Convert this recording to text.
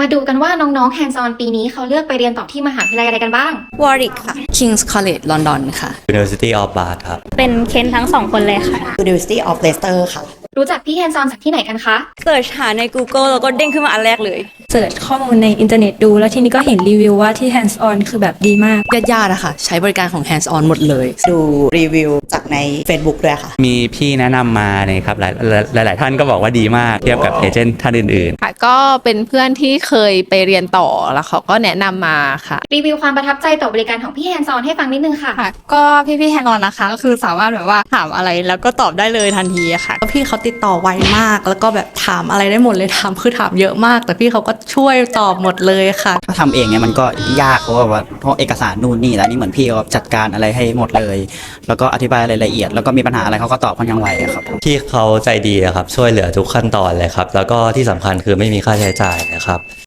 มาดูกันว่าน้องๆ Hands on ปีนี้เขาเลือกไปเรียนต่อที่มหาวิทยาลัยอะไรกันบ้าง วอริกค่ะ King's College London ค่ะ University of Bath ครับ เป็นเคนทั้งสองคนเลยค่ะ University of Leicester ค่ะ รู้จักพี่ Hands on จากที่ไหนกันคะเสิร์ชหาใน Google แล้วก็เด้งขึ้นมาอันแรกเลย เสิร์ชข้อมูลในอินเทอร์เน็ตดู แล้วทีนี้ก็เห็นรีวิวว่าที่ hands on คือแบบดีมาก ญาติๆอะค่ะ ใช้บริการของ Hands On หมดเลย ดูรีวิวจากใน Facebook ด้วยค่ะ มีพี่แนะนำมานะครับหลายหลายหลายๆท่านก็บอกว่าดีมาก เทียบกับเอเจนต์ท่านอื่นๆค่ะก็เป็นเพื่อนที่เคยไปเรียนต่อแล้วเขาก็แนะนำมาค่ะ รีวิวความประทับใจต่อบริการของพี่ Hands on ให้ฟังนิดนึงค่ะ ค่ะก็พี่พี่แฮนด์ออนนะคะ ก็คือสามารถแบบว่าถามอะไรแล้วก็ตอบได้เลยทันทีอะค่ะ พี่เขาติดต่อไวมาก แล้วก็แบบถามอะไรได้หมดเลยถามคือถามเยอะมาก แต่พี่เขาก็ช่วยตอบหมดเลยค่ะ ถ้าทำเองเนี่ยมันก็ยากเพราะว่าเพราะเอกสารนู่นนี่แล้วนี่เหมือนพี่เขาจัดการอะไรให้หมดเลย แล้วก็อธิบายรายละเอียด แล้วก็มีปัญหาอะไรเขาก็ตอบค่อนข้างไวอะครับที่เขาใจดีอะครับช่วยเหลือทุกขั้นตอนเลยครับ แล้วก็ที่สำคัญคือไม่มีค่าใช้จ่ายนะครับ